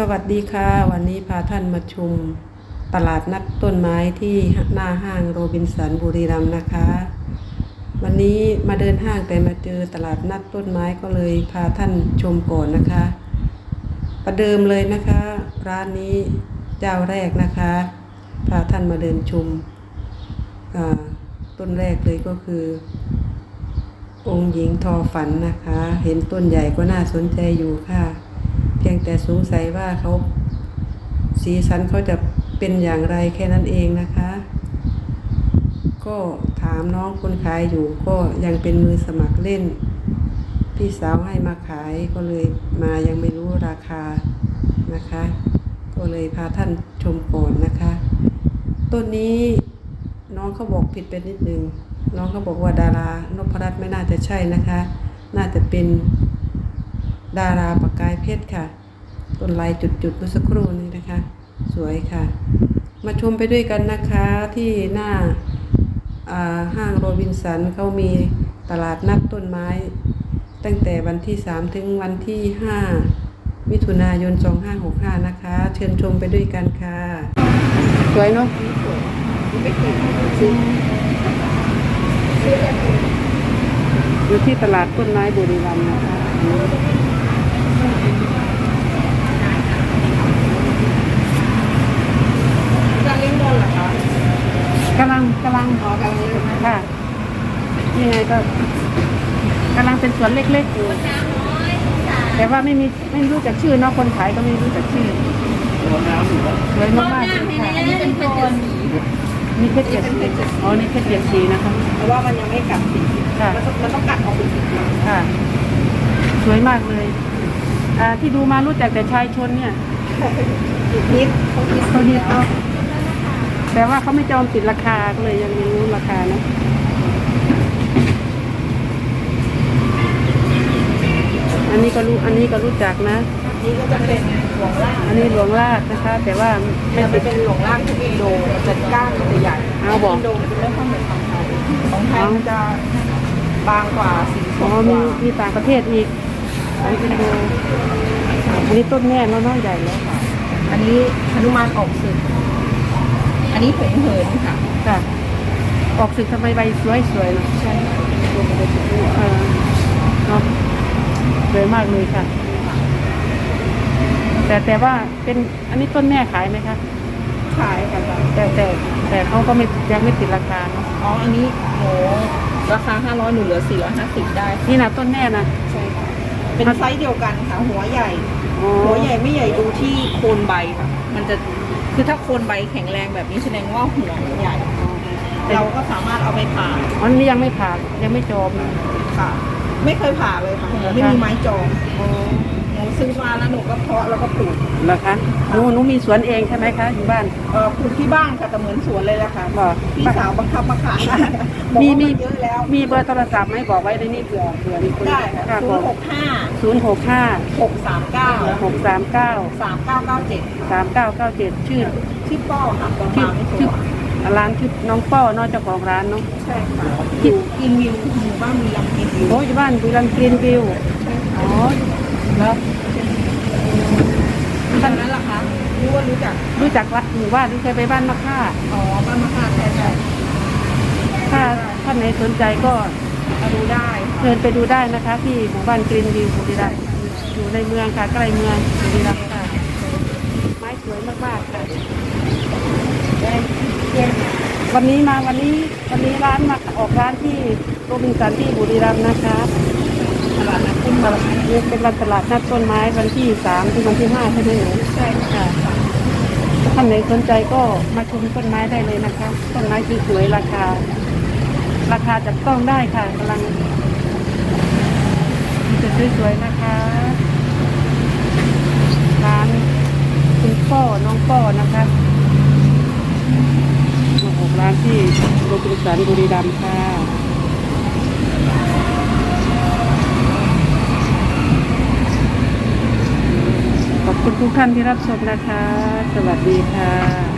สวัสดีค่ะ วันนี้พาท่านมาชมตลาดนัดต้นไม้ที่หน้าห้างโรบินสันบุรีรัมย์นะคะ วันนี้มาเดินห้างแต่มาเจอตลาดนัดต้นไม้ก็เลยพาท่านชมก่อนนะคะ ประเดิมเลยนะคะ ร้านนี้เจ้าแรกนะคะ พาท่านมาเดินชมต้นแรกเลยก็คือ องค์หญิงทอฝันนะคะ เห็นต้นใหญ่ก็น่าสนใจอยู่ค่ะ พียงแต่สงสัยว่าเขาสีสันเขาจะเป็นอย่างไรแค่นั้นเองนะคะ ก็ถามน้องคนขายอยู่ก็ยังเป็นมือสมัครเล่น พี่สาวให้มาขายก็เลยมายังไม่รู้ราคานะคะ ก็เลยพาท่านชมก่อนนะคะ ต้นนี้น้องเขาบอกผิดไปนิดนึง น้องเขาบอกว่าดารานพรัตน์ไม่น่าจะใช่นะคะ น่าจะเป็น ดาราประกายเพชรค่ะ ต้นลายจุดๆเมื่อสักครู่นี้นะคะ สวยค่ะ มาชมไปด้วยกันนะคะที่หน้าห้างโรบินสันเขามีตลาดนัดต้นไม้ ตั้งแต่วันที่ 3 ถึงวันที่ 5 มิถุนายน 2565 นะคะ เชิญชมไปด้วยกันค่ะ สวยเนาะอยู่ที่ตลาดต้นไม้บุรีรัมย์นะคะเลี้ยงบอลเหรอคะ กำลังกำลัง อ๋อกำลังเลี้ยงนะ ค่ะ ยังไงก็กำลังเป็นสวนเล็กๆอยู่แต่ว่าไม่มีไม่รู้จักชื่อเนาะคนขายก็ไม่รู้จักชื่อสวยมากๆเลยค่ะอันนี้เป็นโทนนี่เพชรเจ็ดสีอ๋อนี่เพชรเจ็ดสีนะคะ เพราะว่ามันยังไม่กัดสีค่ะมันต้องมันต้องกัดออกเป็นสีค่ะ สวยมากเลยอ่าที่ดูมารู้จักแต่ชายชนเนี่ยนิดเขาคิดเขาฮิตเนาะแต่ว่าเขาไม่จอมติดราคาก็เลยยังไม่รู้ราคานะ อันนี้ก็รู้อันนี้ก็รู้จักนะ นี่ก็จะเป็นหลวงล่างอันนี้หลวงลาดนะคะ แต่ว่าไม่มันติดเป็นหลวงล่างที่อินโดมันจะก้านมันจะใหญ่เอาบอกอินโดมันจะไม่ค่อยเหมือนของไทยของไทยมันจะบางกว่าสีสอ๋อดกมีว่ามีต่างประเทศอีกของอินโดอันนี้ต้นแม่แล้วเน้องใหญ่แล้วอันนี้หนุมานออกสึกอันนี้เผินเหินค่ะค่ะออกสึกทำไมใบสวยสวยๆเนอะใช่ค่ะเออเนาะส วยมากเลยค่ะ แต่แต่ว่าเป็นอันนี้ต้นแม่ขายไหมคะขายค่ะแต่แต่แต่เขาก็ไม่ยังไม่ติดราคาเนอะอ๋ออันนี้โหราคา500หนูเหลือ450ได้นี่นะต้นแม่นะใช่ค่ะเป็นไซส์เดียวกันค่ะหัวใหญ่ อ๋อหัวใหญ่ไม่ใหญ่ดูที่โคนใบค่ะ มันจะคือถ้าโคนใบแข็งแรงแบบนี้แสดงว่าหัวมันใหญ่ เราก็สามารถเอาไปผ่าอันนี้ยังไม่ผ่ายังไม่จบนะ ค่ะ ไม่เคยผ่าเลยค่ะหนูไม่มีไม้จองหนูซื้อมาแล้วหนูก็เพาะแล้วก็ปลูกเหรอคะหนูหนูมีสวนเองใช่ไหมคะอยู่บ้านเออปลูกที่บ้านค่ะแต่เหมือนสวนเลยแหละค่ะบอกพี่สาวบังคับมาขายบอกมีว่ามีนเยอะแล้วมีเบอร์โทรศัพท์ไหมบอกไว้ในนี้เผื่อเผื่อมีคนได้ค่ะค่ะศูบนอกย์หกห้าศูนย์หกห้าหกสามเก้าหกสามเก้าสามเก้าเก้าเจ็ดสามเก้าเก้าเจ็ดชื่อชื่อป้อค่ะตรงชื่อมาไม่ถูชื่อก ร้านชื่อน้องป้อเนอกเจ้าของร้านเนาะใช่ค่ะอยู่กินวิวหมู่บ้านมีลำกินวิวโอ้ยอยู่บ้านบุรีรัมย์กรีนวิวอ๋อแล้วตอนนั้นล่ะคะรู้ว่ารู้จักรู้จักวัดหมู่บ้านที่เคยไปบ้านมะค่าอ๋อบ้านมะค่าใช่ใช่ถ้าท่านไหนสนใจก็มาดูได้เชิญไปดูได้นะคะ ที่หมู่บ้านกรีนวิวบุรีรัมย์อยู่ในเมืองค่ะใกล้เมืองบุรีรัมย์ค่ะไม้สวยมากๆค่ะได้เพื่อน วันนี้มาวันนี้วันนี้ร้านมาออกร้านที่โรบินสันที่บุรีรัมย์นะคะตลาดนัดต้นไม้นี่เป็นวันตลาดนัดต้นไม้วันที่สามถึงวันที่ห้าใช่ไหมหนูใช่ค่ะท่านไหนสนใจก็มาชมต้นไม้ได้เลยนะคะ ต้นไม้สวยๆราคา ราคาจับต้องได้ค่ะกำลังมีแต่สวยๆนะคะร้านคุณป้อน้องป้อนะคะ ของร้านที่โรบินสันบุรีรัมย์ค่ะขอบคุณทุกท่านที่รับชมนะคะ สวัสดีค่ะ